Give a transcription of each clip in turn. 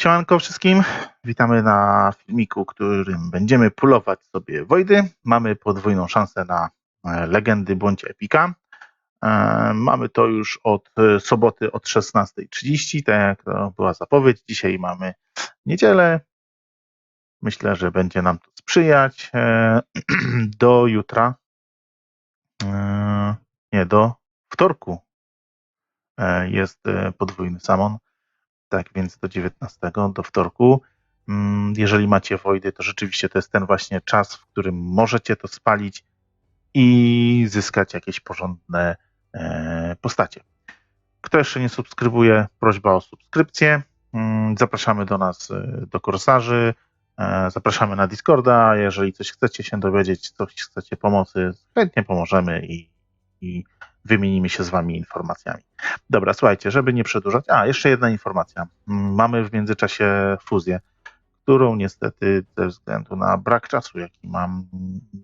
Siemanko wszystkim, witamy na filmiku, którym będziemy pulować sobie Wojdy. Mamy podwójną szansę na e, legendy bądź epika. E, Mamy to już od e, soboty od 16.30, tak jak to była zapowiedź. Dzisiaj mamy niedzielę. Myślę, że będzie nam to sprzyjać. Do jutra, nie, do wtorku jest podwójny samon. Tak więc do 19, do wtorku. Mm, Jeżeli macie Wojdy, to rzeczywiście to jest ten właśnie czas, w którym możecie to spalić i zyskać jakieś porządne e, postacie. Kto jeszcze nie subskrybuje, prośba o subskrypcję. Mm, Zapraszamy do nas e, do Korsarzy. e, Zapraszamy na Discorda. Jeżeli coś chcecie się dowiedzieć, coś chcecie pomocy, chętnie pomożemy i, i wymienimy się z Wami informacjami. Dobra, słuchajcie, żeby nie przedłużać. A, jeszcze jedna informacja. Mm, Mamy w międzyczasie fuzję, którą niestety ze względu na brak czasu, jaki mam,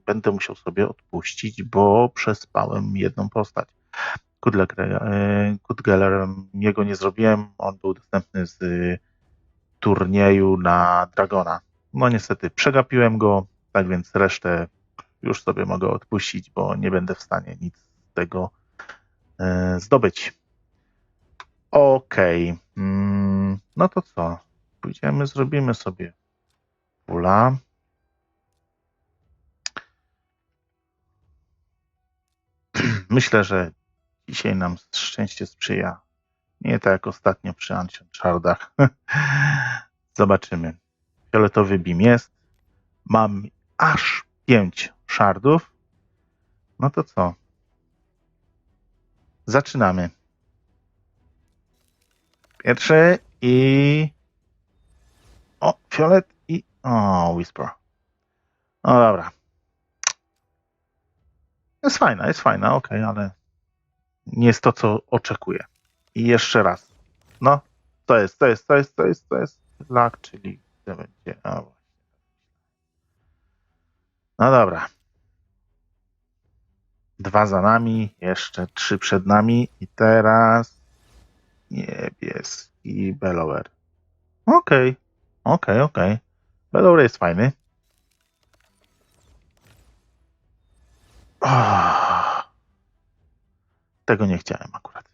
będę musiał sobie odpuścić, bo przespałem jedną postać. Kudgeller, jego nie zrobiłem, on był dostępny z turnieju na Dragona. No niestety przegapiłem go, tak więc resztę już sobie mogę odpuścić, bo nie będę w stanie nic z tego e, zdobyć. Okej. Mm, no to co? Pójdziemy, zrobimy sobie pula. Myślę, że dzisiaj nam szczęście sprzyja. Nie tak jak ostatnio przy Ancient. Zobaczymy. Fioletowy beam jest. Mam aż pięć shardów. No to co? Zaczynamy. Pierwszy i. O, fiolet i. O, Whisper. No dobra. Jest fajna, jest fajna, ok, ale nie jest to, co oczekuję. I jeszcze raz. No, to jest, to jest, to jest, to jest, to jest lak, czyli to będzie. No dobra. Dwa za nami, jeszcze trzy przed nami i teraz niebieski Bellower. Okej, okej, okej. Bellower jest fajny. Oh, tego nie chciałem akurat.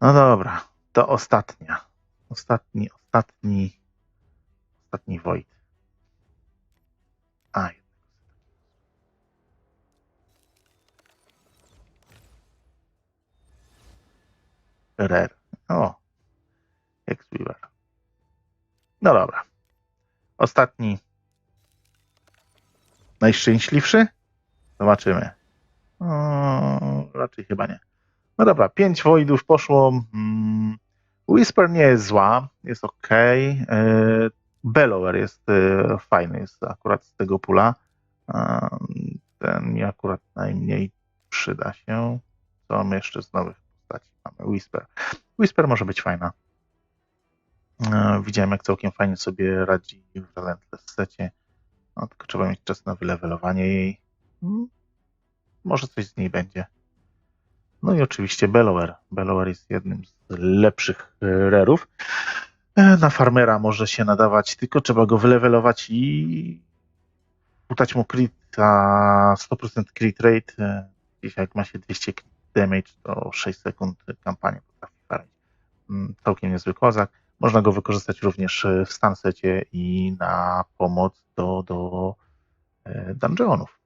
No dobra, to ostatnia. Ostatni, ostatni, ostatni Void. Rare. O, X-Weaver. No dobra. Ostatni. Najszczęśliwszy? Zobaczymy. O, raczej chyba nie. No dobra, pięć Voidów poszło. Mm, Whisper nie jest zła, jest ok. Bellower jest e, fajny, jest akurat z tego pula. E, Ten mi akurat najmniej przyda się. Co mamy jeszcze z nowych postaci? Mamy Whisper. Whisper może być fajna. E, Widziałem, jak całkiem fajnie sobie radzi w Relentless secie. No, tylko trzeba mieć czas na wylewelowanie jej. Mm, Może coś z niej będzie. No i oczywiście Bellower. Bellower jest jednym z lepszych e, rerów. E, Na farmera może się nadawać, tylko trzeba go wylewelować i udać mu crit, a 100% crit rate. Gdzieś jak ma się 200 crit damage, to 6 sekund kampanię potrafi. Mm, Całkiem niezły kozak. Można go wykorzystać również e, w stansecie i na pomoc do, do e, dungeonów.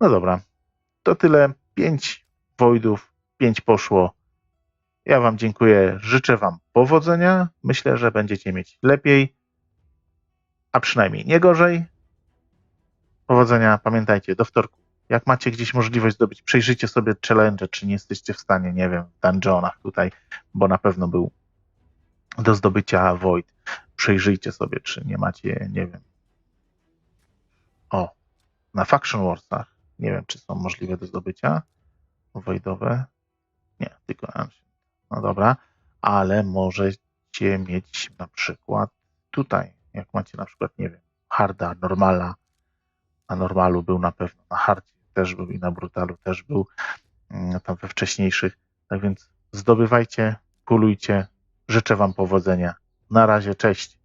No dobra, to tyle. 5 voidów, 5 poszło. Ja Wam dziękuję, życzę Wam powodzenia. Myślę, że będziecie mieć lepiej, a przynajmniej nie gorzej. Powodzenia, pamiętajcie, do wtorku. Jak macie gdzieś możliwość zdobyć, przejrzyjcie sobie challenge, czy nie jesteście w stanie, nie wiem, w dungeonach tutaj, bo na pewno był do zdobycia Void. Przejrzyjcie sobie, czy nie macie, nie wiem. O, na Faction Warsach. Nie wiem, czy są możliwe do zdobycia. Voidowe. Nie, tylko Ancient. No dobra, ale możecie mieć na przykład tutaj, jak macie na przykład, nie wiem, harda, normala, na normalu był na pewno, na hardzie też był i na brutalu też był, mm, tam we wcześniejszych. Tak więc zdobywajcie, pulujcie, życzę Wam powodzenia Na razie, cześć.